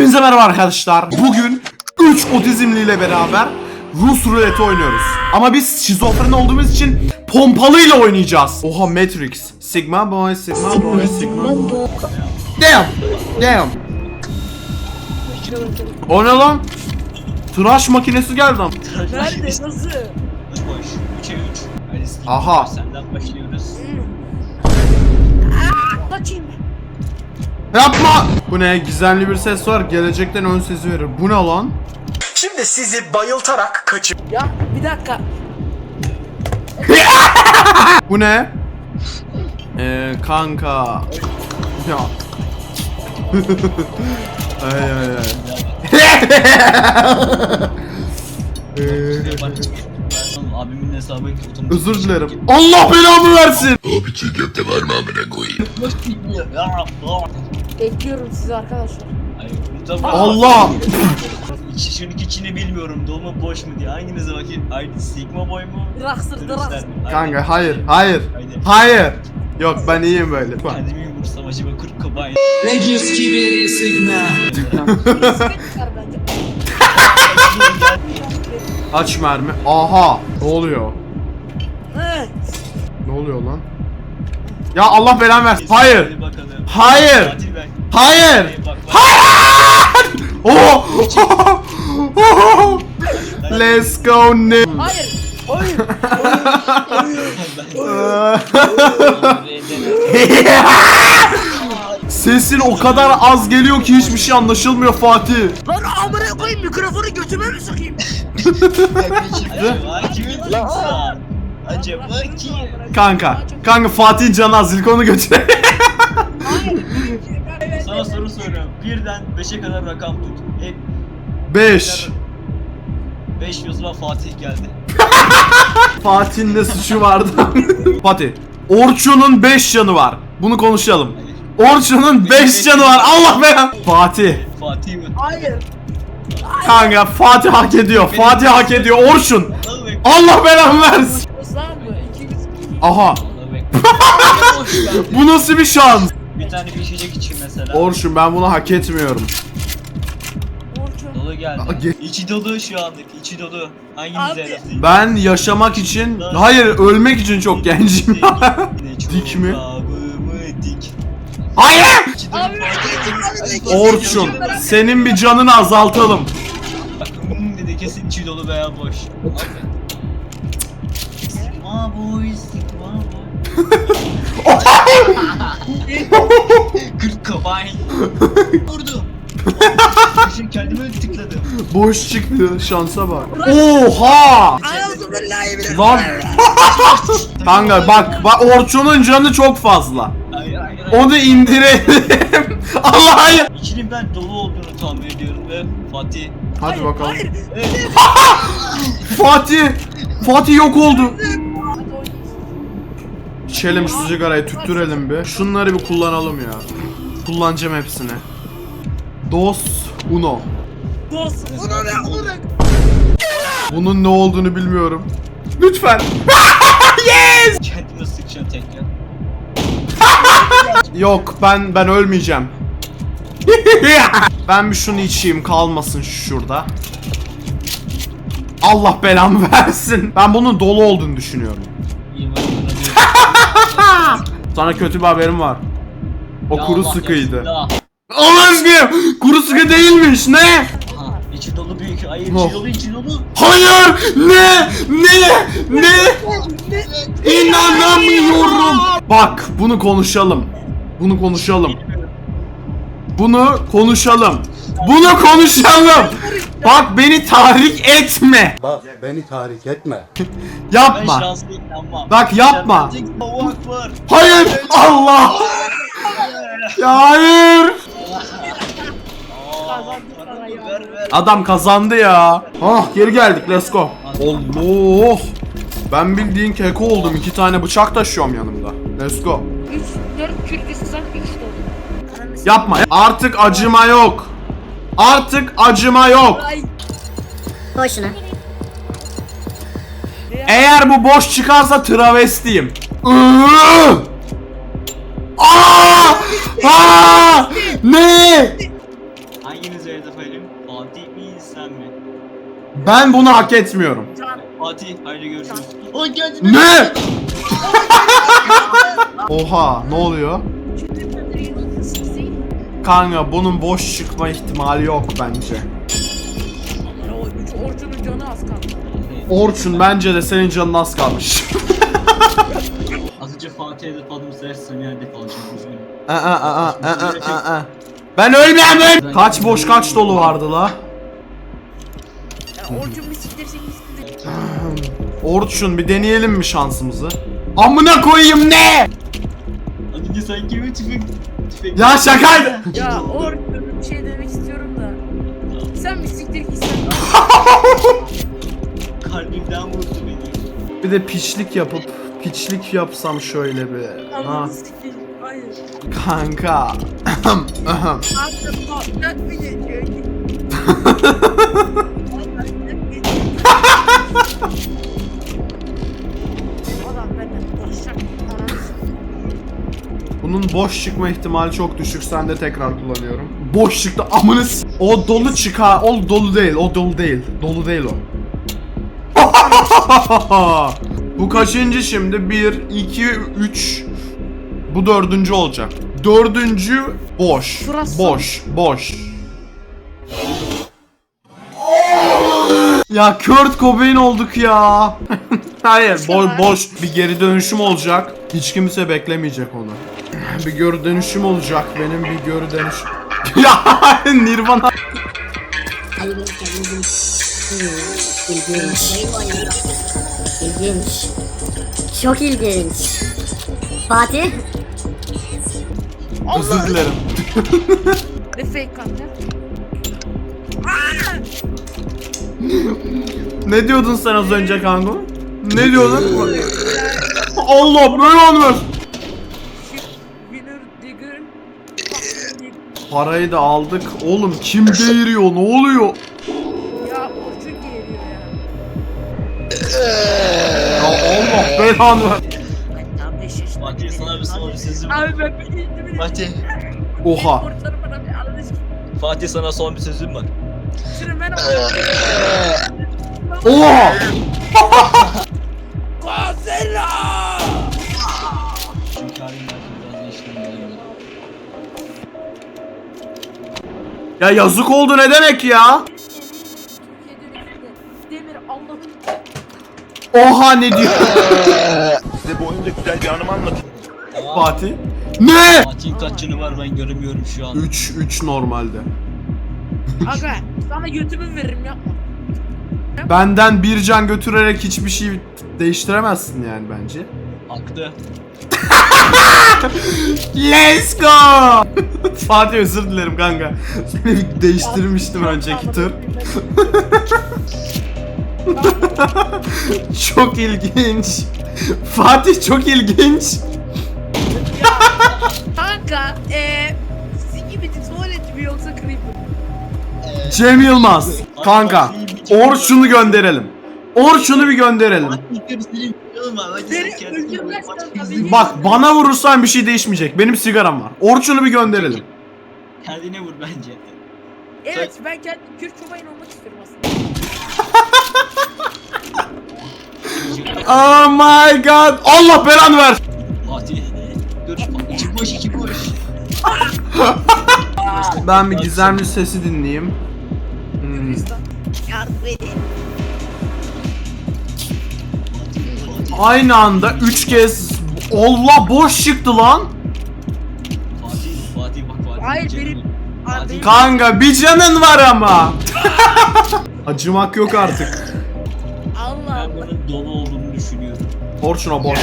Hepinize merhaba arkadaşlar. Bugün 3 otizmliyle beraber Rus ruleti oynuyoruz. Ama biz şizofren olduğumuz için pompalıyla oynayacağız. Oha Matrix. Sigma boy, Sigma boy, Sigma boy. Damn. Damn. O ne lan? Tıraş makinesi geldi ama. Nerede? Nasıl? Boş. 3'e 3. Hadi skip. Aha. Senden başlıyoruz. Kaçayım. Yapma. Bu ne? Gizemli bir ses var. Gelecekten ön sezi verir. Bu ne lan? Şimdi sizi bayıltarak kaçır. Ya bir dakika. Bu ne? Eee kanka. Ya. ay ay ay. Abimin hesabı otomatik. Özür dilerim. Allah belamı versin. Bekliyorum sizi arkadaşlar. Allah. İç, şunun içini bilmiyorum. Dolu mu boş mu diye. Hanginize bakayım? Aynı Sigma boy mu? Raksır Dürüstler dıraksır. mi? Kanka hayır hayır. Haydi. Hayır. Yok ben iyiyim böyle. Kendimi vursam acaba 40 kabayn. Çıkar bence. Aç mermi. Aha. Ne oluyor? Ne oluyor lan? Ya Allah belanı versin. Hayır. Hayır. Hayır. Bak. Oh. Let's go ne? Hayır. Hayır. Sesin o kadar az geliyor ki hiçbir şey anlaşılmıyor Fatih. Lan amına koyayım mikrofonu götüme mi sokayım? Acaba kimin? Acaba kim? Kanka, kanka Fatih'in canı az ilk onu götür. Sana soru soruyorum. Birden 5'e kadar rakam tut. Hep 5. 5 Yusuf'a Fatih geldi. Fatih'in ne suçu vardı? Fatih, Orçun'un 5 canı var. Bunu konuşalım. Orçun'un 5 canı var. Allah belanı. Fatih. Fatih mi? Hayır. Kanka Fatih hak ediyor. Fatih hak ediyor. Bek. Allah belanı versin. Aha. Bu nasıl bir şans? Bir tane bir içecek için mesela. Orçun ben bunu hak etmiyorum. Geldi. Ge- İçi dolu şu anlık. içi dolu. Hangimiz Abi. Ben yaşamak için, hayır ölmek için çok gencim. Dik mi? Hayır! Abi. Orçun, senin bir canını azaltalım. Hmm dedi kesin içi dolu veya boş. Sigma boy, sigma boy. 40 kabayn. Vurdu. Şimdi kendime tıkladım. Boş çıktı, şansa bak. Oha! Lan! Kanka bak, bak Orçun'un canı çok fazla. Hayır hayır hayır. Onu indirelim. Allah hayır. İçinin ben dolu olduğunu tahmin ediyorum ve Fatih. Hadi bakalım. Hayır. Fatih! Fatih yok oldu. İçelim şu sigarayı tüttürelim bir. Şunları bir kullanalım ya. Kullanacağım hepsini. Dos uno. Dost. Ona ne olur? Bunun ne olduğunu bilmiyorum. Lütfen. Kendime Yok ben ben ölmeyeceğim. ben bir şunu içeyim kalmasın şurada. Allah belamı versin. Ben bunun dolu olduğunu düşünüyorum. Sana kötü bir haberim var. O Ya kuru Allah sıkıydı. yapsın da. Allah aşkına kuru sıkı değilmiş ne? Aha, içi dolu büyük. Hayır Oh. içi dolu içi dolu. Hayır! Ne? Ne? Ne? İnanamıyorum. Bak bunu konuşalım. Bunu konuşalım. Bunu konuşalım. Bunu konuşalım. Bak beni tahrik etme. Bak beni tahrik etme. Ben Yapma. şanslı inanmam. Bak, yapma. Allahu Akbar. Hayır. Allah. Ya hayır. Ver ver. Adam kazandı ya. Ah geri geldik let's go. Allah. Ben bildiğin keko oldum. iki tane bıçak taşıyorum yanımda. Let's go. 3 4 kürk ısıtsam 3 doldu. Yapma. Artık acıma yok. Artık acıma yok. Şunu. Eğer bu boş çıkarsa travestiyim. Aa! Aa! Ne? Hanginiz hedef edelim? Fatih mi sen mi? Ben bunu hak etmiyorum. Can. Fatih haydi görüşürüz. Ne? Oha ne oluyor? Kanka bunun boş çıkma ihtimali yok bence. O üç Orçun'un canı az kaldı. Orçun bence de senin canın az kalmış. Az önce Fatih'e hedef aldım sefer Semih'e hedef alacağım. üzgünüm. Aa, aa, aa, aa, aa, aa. Ben ölmem öl- Kaç boş kaç dolu vardı la? Ya Orçun bir siktirse gitsin. Orçun bir deneyelim mi şansımızı? Amına koyayım ne? Az önce sanki bir tüfek... tüfek... Ya şakaydı. Ya Orçun bir şey demek istiyorum da. Sen bir siktir gitsen. Kalbimden vurdu beni. Bir de piçlik yapıp piçlik yapsam şöyle bir. Ha. Siktir. Hayır. Kanka. Kanka patlak mı geçiyor? Patlak Bunun boş çıkma ihtimali çok düşük. Sen de tekrar kullanıyorum. Boş çıktı amını O dolu çıkar. O dolu değil. O dolu değil. Dolu değil o. Bu kaçıncı şimdi? 1, 2, 3. Bu dördüncü olacak. Dördüncü boş. Burası. Boş. Boş. Ya Kurt Cobain olduk ya. Hayır, bo- boş bir geri dönüşüm olacak. Hiç kimse beklemeyecek onu. Bir geri dönüşüm olacak benim bir geri dönüş. ya Nirvana. İlginç, ilginç. İlginç. Çok ilginç. Fatih, Özür dilerim. Ne fake kanka? Ne diyordun sen az önce kanka? Ne diyordun? Allah böyle olmaz. Parayı da aldık. Oğlum kim değiriyor? Ne oluyor? Ya Orçun geliyor ya. Ya Allah belanı ver. Ben daha 5 yaşında. Fatih sana bir son bir sözüm var. Abi ben bir gittim bile. Fatih. Oha. Fatih sana son bir sözüm var. Ben Oha. Ya yazık oldu ne demek ya? Oha ne diyor? Size bu oyunda güzel bir anımı anlatayım. Fatih. Ne? Fatih'in kaç canı var ben göremiyorum şu an. 3 3 normalde. Aga sana götümü veririm yapma. Benden bir can götürerek hiçbir şey değiştiremezsin yani bence. Aktı. Let's go! Fatih özür dilerim kanka. Seni değiştirmiştim önceki tur. çok ilginç. Fatih çok ilginç. Kanka eee sizin gibi tuvalet mi yoksa creeper? Cem Yılmaz. Kanka. Orçun'u gönderelim. Orçun'u bir gönderelim. Fatih bir Bak bana vurursan bir şey değişmeyecek. Benim sigaram var. Orçun'u bir gönderelim. Kendine vur bence. Evet ben kendim Kürt çobayın olmak istiyorum aslında. Oh my god. Allah belanı ver. Fatih. Dur. İçi boş içi boş. Ben bir gizemli sesi dinleyeyim. Hmm. Yardım edin. Aynı anda 3 kez Allah boş çıktı lan. Fatih. Fatih bak Fatih. Hayır, benim- Fatih. Kanka bir canın var ama. Acımak yok artık. Allah Ben bunun dolu olduğunu düşünüyorum. Orçun'a boş.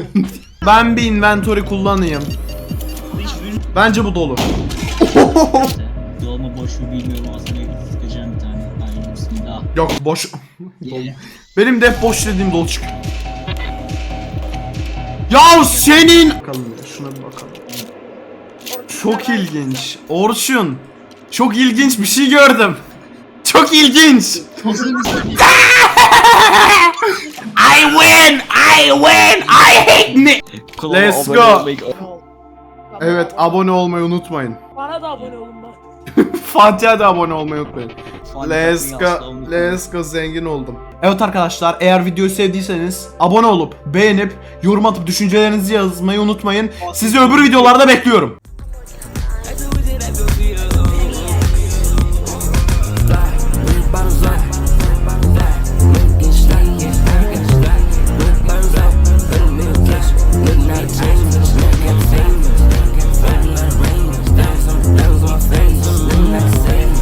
ben bir inventory kullanayım. Bence bu dolu. Dolma boş mu bilmiyorum aslında sıkacağım bir tane. Hayır bismillah. Yok boş. Benim de hep boş dediğim dolu çıkıyor. Ya senin... Bakalım ya şuna bir bakalım. Çok ilginç. Orçun. Çok ilginç bir şey gördüm. Çok ilginç. I win! I win! I hate me! Let's go. Evet abone olmayı unutmayın. Bana da abone olun bak. Fatih'e de abone olmayı unutmayın. Let's go, let's go zengin oldum. Evet arkadaşlar eğer videoyu sevdiyseniz abone olup beğenip yorum atıp düşüncelerinizi yazmayı unutmayın. Sizi öbür videolarda bekliyorum.